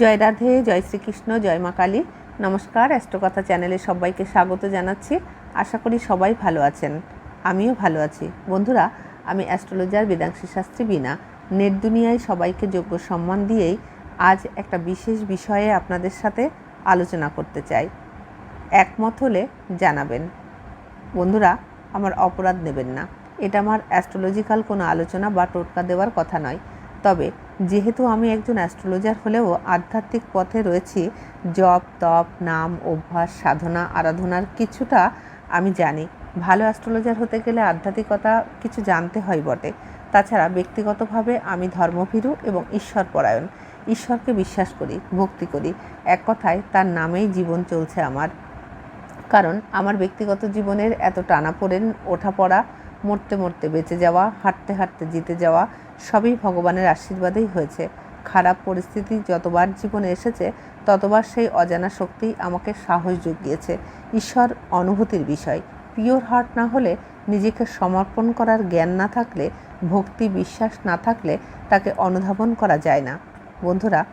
জয় রাধে, জয় শ্রীকৃষ্ণ, জয় মা কালী। নমস্কার, অ্যাস্ট্রোকথা চ্যানেলে সবাইকে স্বাগত জানাচ্ছি। আশা করি সবাই ভালো আছেন। আমিও ভালো আছি। বন্ধুরা, আমি অ্যাস্ট্রোলজার বেদাংশী শাস্ত্রী বিনা নেট দুনিয়ায় সবাইকে যোগ্য সম্মান দিয়েই আজ একটা বিশেষ বিষয়ে আপনাদের সাথে আলোচনা করতে চাই। একমত হলে জানাবেন। বন্ধুরা, আমার অপরাধ নেবেন না। এটা আমার অ্যাস্ট্রোলজিক্যাল কোনো আলোচনা বা টোটকা দেওয়ার কথা নয়। তবে যেহেতু আমি একজন অ্যাস্ট্রোলজার হলেও আধ্যাত্মিক পথে রয়েছি, জপ, তপ, নাম, অভ্যাস, সাধনা, আরাধনার কিছুটা আমি জানি। ভালো অ্যাস্ট্রোলজার হতে গেলে আধ্যাত্মিকতা কিছু জানতে হয় বটে। তাছাড়া ব্যক্তিগতভাবে আমি ধর্মভীরু এবং ঈশ্বর পরায়ণ ঈশ্বরকে বিশ্বাস করি, ভক্তি করি। এক কথায়, তার নামেই জীবন চলছে আমার। কারণ, আমার ব্যক্তিগত জীবনের এত টানাপোড়েন ওঠাপড়া, মরতে মরতে বেঁচে যাওয়া, হাঁটতে হাঁটতে জিতে যাওয়া সবই ভগবানের আশীর্বাদেই হয়েছে। খারাপ পরিস্থিতি যতবার জীবনে এসেছে, ততবার সেই অজানা শক্তি আমাকে সাহস জুগিয়েছে। ঈশ্বর অনুভূতির বিষয়। পিওর হার্ট না হলে নিজেকে সমর্পণ করার জ্ঞান না থাকলে, ভক্তি বিশ্বাস না থাকলে তাকে অনুধাবন করা যায় না। বন্ধুরা,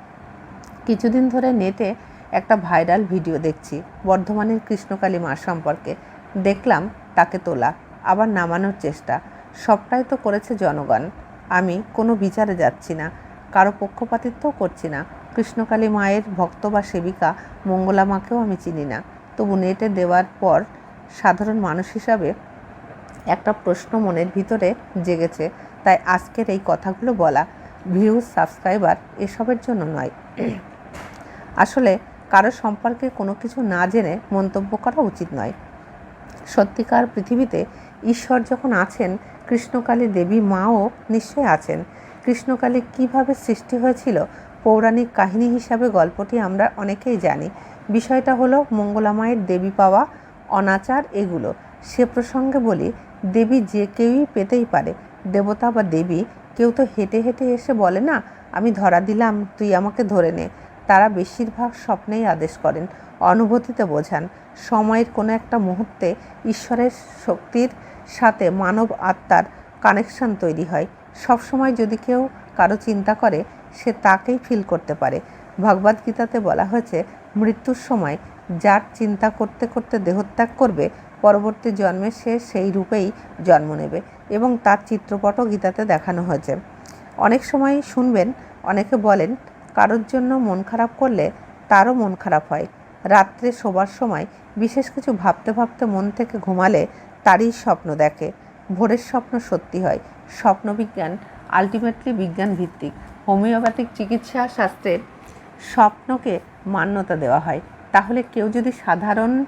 কিছুদিন ধরে নেটে একটা ভাইরাল ভিডিও দেখছি, বর্ধমানের কৃষ্ণকালী মা সম্পর্কে। দেখলাম, তাকে তোলা, আবার নামানোর চেষ্টা। সবটাই তো করেছে জনগণ। আমি কোনো বিচারে যাচ্ছি না, কারও পক্ষপাতিত্বও করছি না। কৃষ্ণকালী মায়ের ভক্ত বা সেবিকা মঙ্গলা মাকেও আমি চিনি না। তবু নেটে দেওয়ার পর সাধারণ মানুষ হিসাবে একটা প্রশ্ন মনের ভিতরে জেগেছে, তাই আজকের এই কথাগুলো বলা। ভিউজ, সাবস্ক্রাইবার এসবের জন্য নয়। আসলে কারও সম্পর্কে কোনো কিছু না জেনে মন্তব্য করা উচিত নয়। সত্যিকার পৃথিবীতে ঈশ্বর যখন আছেন কৃষ্ণকালী দেবী মাও নিশ্চয় আছেন। কৃষ্ণকালী কীভাবে সৃষ্টি হয়েছিল, পৌরাণিক কাহিনী হিসাবে গল্পটি আমরা অনেকেই জানি। বিষয়টা হলো মঙ্গলামায়ের দেবী পাওয়া অনাচার এগুলো। সে প্রসঙ্গে বলি, দেবী যে কেউই পেতেই পারে, দেবতা বা দেবী, কেউ তো হেঁটে হেঁটে এসে বলে, না, আমি ধরা দিলাম, তুই আমাকে ধরে নে। তারা বেশিরভাগ স্বপ্নেই আদেশ করেন, অনুভূতিতে বোঝান। সময়ের কোনো একটা মুহূর্তে ঈশ্বরের শক্তির সাথে মানব আত্মার কানেকশন তৈরি হয়। সবসময় যদি কেউ কারও চিন্তা করে, সে তাকেই ফিল করতে পারে। ভগবদ্গীতাতে বলা হয়েছে, মৃত্যুর সময় যার চিন্তা করতে করতে দেহত্যাগ করবে, পরবর্তী জন্মে সে সেই রূপেই জন্ম নেবে এবং তার চিত্রপটও গীতাতে দেখানো হয়েছে। অনেক সময় শুনবেন, অনেকে বলেন, কারোর জন্য মন খারাপ করলে তারও মন খারাপ হয়। রাত্রে শোবার সময় বিশেষ কিছু ভাবতে ভাবতে মন থেকে ঘুমালে তারই স্বপ্ন দেখে। ভোরের স্বপ্ন সত্যি হয়। স্বপ্নবিজ্ঞান আলটিমেটলি বিজ্ঞান ভিত্তিক হোমিওপ্যাথিক চিকিৎসা শাস্ত্রের স্বপ্নকে মান্যতা দেওয়া হয়। তাহলে কেউ যদি সাধারণ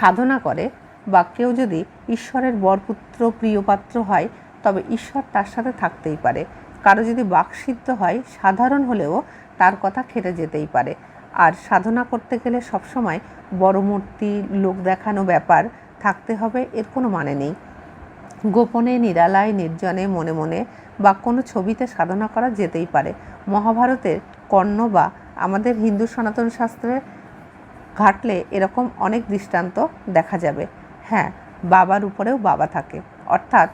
সাধনা করে বা কেউ যদি ঈশ্বরের বরপুত্র, প্রিয়পাত্র হয়, তবে ঈশ্বর তার সাথে থাকতেই পারে। কারও যদি বাকসিদ্ধ হয়, সাধারণ হলেও তার কথা খেটে যেতেই পারে। আর সাধনা করতে গেলে সবসময় বড় মূর্তি, লোক দেখানো ব্যাপার থাকতে হবে, এর কোনো মানে নেই। গোপনে, নিরালায়, নির্জনে, মনে মনে বা কোনো ছবিতে সাধনা করা যেতেই পারে। মহাভারতের কর্ণ বা আমাদের হিন্দু সনাতন শাস্ত্রে ঘাটলে এরকম অনেক দৃষ্টান্ত দেখা যাবে। হ্যাঁ বাবার উপরেও বাবা থাকে। অর্থাৎ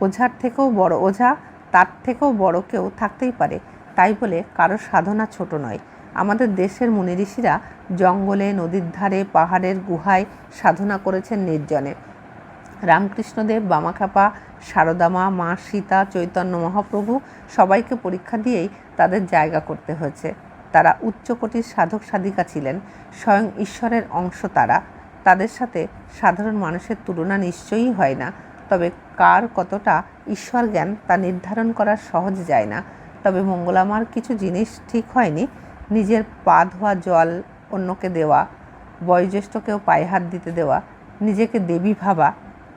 ওঝার থেকেও বড় ওঝা, তার থেকেও বড় কেউ থাকতেই পারে। তাই বলে কারও সাধনা ছোট নয়। আমাদের দেশের মুনি ঋষিরা জঙ্গলে, নদীর ধারে, পাহাড়ের গুহায় সাধনা করেছেন নির্জনে। রামকৃষ্ণদেব বামাখাপা সারদামা, মা সীতা, চৈতন্য মহাপ্রভু সবাইকে পরীক্ষা দিয়েই তাদের জায়গা করতে হয়েছে। তারা উচ্চকোটির সাধক সাধিকা ছিলেন। স্বয়ং ঈশ্বরের অংশ তারা। তাদের সাথে সাধারণ মানুষের তুলনা নিশ্চয়ই হয় না। তবে কার কতটা ঈশ্বর জ্ঞান তা নির্ধারণ করা সহজ যায় না। তবে মঙ্গলামার কিছু জিনিস ঠিক হয়নি। নিজের পা ধোয়া জল অন্যকে দেওয়া, বয়োজ্যেষ্ঠকেও পায়ে হাত দিতে দেওয়া, নিজেকে দেবী ভাবা,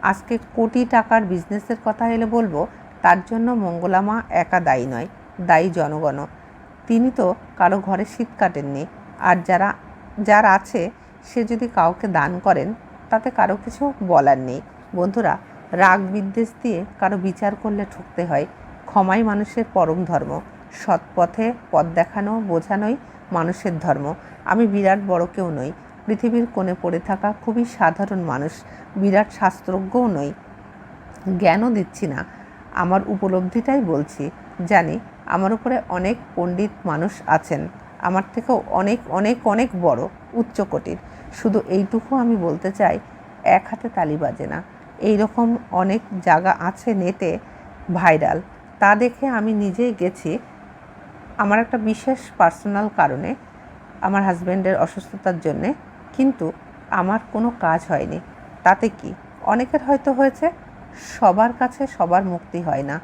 আজকে কোটি টাকার বিজনেসের কথা এলে বলব, তার জন্য মঙ্গলামা একা দায়ী নয়, দায়ী জনগণ তিনি তো কারও ঘরে শীত কাটেননি, আর যারা, যার আছে, সে যদি কাউকে দান করেন, তাতে কারও কিছু বলার নেই। বন্ধুরা, রাগ বিদ্বেষ দিয়ে কারও বিচার করলে ঠকতে হয়, ক্ষমাই মানুষের পরম ধর্ম। সৎ পথে পথ দেখানো, বোঝানোই মানুষের ধর্ম। আমি বিরাট বড় কেউ নই। পৃথিবীর কোণে পড়ে থাকা খুবই সাধারণ মানুষ। বিরাট শাস্ত্রজ্ঞও নই। জ্ঞানও দিচ্ছি না। আমার উপলব্ধিটাই বলছি। জানি, আমার উপরে অনেক পণ্ডিত মানুষ আছেন। আমার থেকেও অনেক অনেক অনেক বড় উচ্চকোটির শুধু এইটুকু আমি বলতে চাই, এক হাতে তালি বাজে না। এই রকম অনেক জায়গা আছে নেটে ভাইরাল। তা দেখে আমি নিজেই গেছি। আমার একটা বিশেষ পার্সোনাল কারণে আমার হাজব্যান্ডের অসুস্থতার জন্যে কিন্তু আমার কোনো কাজ হয়নি। তাতে কি? অনেকের হয়তো হয়েছে, সবার কাছে সবার মুক্তি হয় না।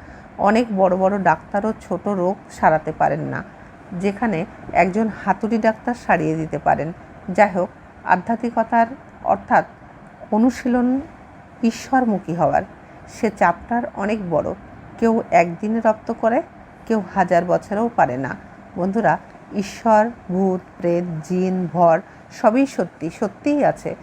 অনেক বড় বড় ডাক্তারও ছোট রোগ সারাতে পারেন না, যেখানে একজন হাতুড়ি ডাক্তার সারিয়ে দিতে পারেন। যাই হোক, আধ্যাত্মিকতার অর্থাৎ অনুশীলন ঈশ্বরমুখী হওয়ার সে চাপটার অনেক বড়। কেউ একদিনে রপ্ত করে কেউ হাজার বছরেও পারে না। বন্ধুরা, ঈশ্বর, ভূত, প্রেত, জিন, ভর, সবই সত্যি, সত্যিই আছে।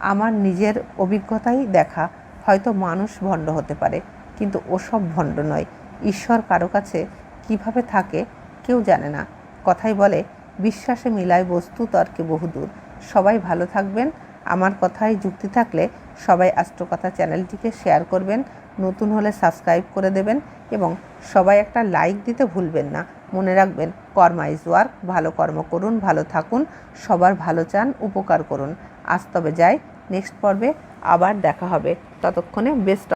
আমার নিজের অভিজ্ঞতাই দেখা, হয়তো মানুষ ভণ্ড হতে পারে, কিন্তু ওসব ভণ্ড নয়। ঈশ্বর কারও কাছে কীভাবে থাকে, কেউ জানে না। কথাই বলে, বিশ্বাসে মিলায় বস্তু তর্কে বহুদূর। সবাই ভালো থাকবেন। আমার কথায় যুক্তি থাকলে সবাই আষ্টকথা চ্যানেলটিকে শেয়ার করবেন, নতুন হলে সাবস্ক্রাইব করে দেবেন। এবং সবাই একটা লাইক দিতে ভুলবেন না। মনে রাখবেন, কর্মা ইজ ওয়ার্ক ভালো কর্ম করুন, ভালো থাকুন, সবার ভালো চান, উপকার করুন। আজ তবে যাই নেক্সট পর্বে আবার দেখা হবে। ততক্ষণে বেস্ট